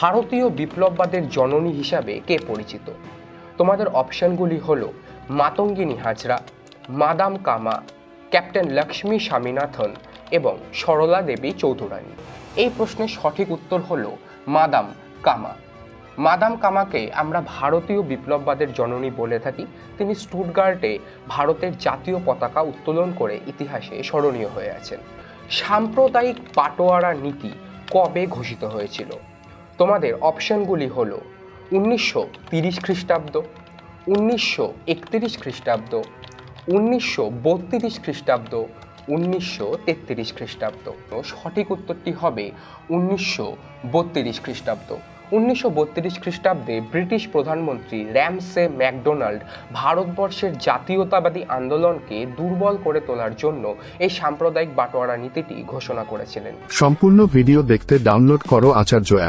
ভারতীয় বিপ্লববাদের জননী হিসাবে কে পরিচিত? তোমাদের অপশনগুলি হল মাতঙ্গিনী হাজরা, মাদাম কামা, ক্যাপ্টেন লক্ষ্মী স্বামীনাথন এবং সরলা দেবী চৌধুরানী। এই প্রশ্নের সঠিক উত্তর হল মাদাম কামা। মাদাম কামাকে আমরা ভারতীয় বিপ্লববাদের জননী বলে থাকি। তিনি স্টুটগার্টে ভারতের জাতীয় পতাকা উত্তোলন করে ইতিহাসে স্মরণীয় হয়ে আছেন। সাম্প্রদায়িক পাটোয়ারা নীতি কবে ঘোষিত হয়েছিল? তোমাদের অপশনগুলি হল উনিশশো তিরিশ খ্রিস্টাব্দ, উনিশশো একত্রিশ খ্রিস্টাব্দ, উনিশশো বত্রিশ খ্রিস্টাব্দ, উনিশশো তেত্রিশ খ্রিস্টাব্দ। সঠিক উত্তরটি হবে উনিশশো বত্রিশ খ্রিস্টাব্দ। উনিশশো বত্রিশ খ্রিস্টাব্দে ব্রিটিশ প্রধানমন্ত্রী র্যামসে ম্যাকডোনাল্ড ভারতবর্ষের জাতীয়তাবাদী আন্দোলনকে দুর্বল করে তোলার জন্য এই সাম্প্রদায়িক বাটোয়ারা নীতিটি ঘোষণা করেছিলেন। সম্পূর্ণ ভিডিও দেখতে ডাউনলোড করো আচার্য অ্যাপ।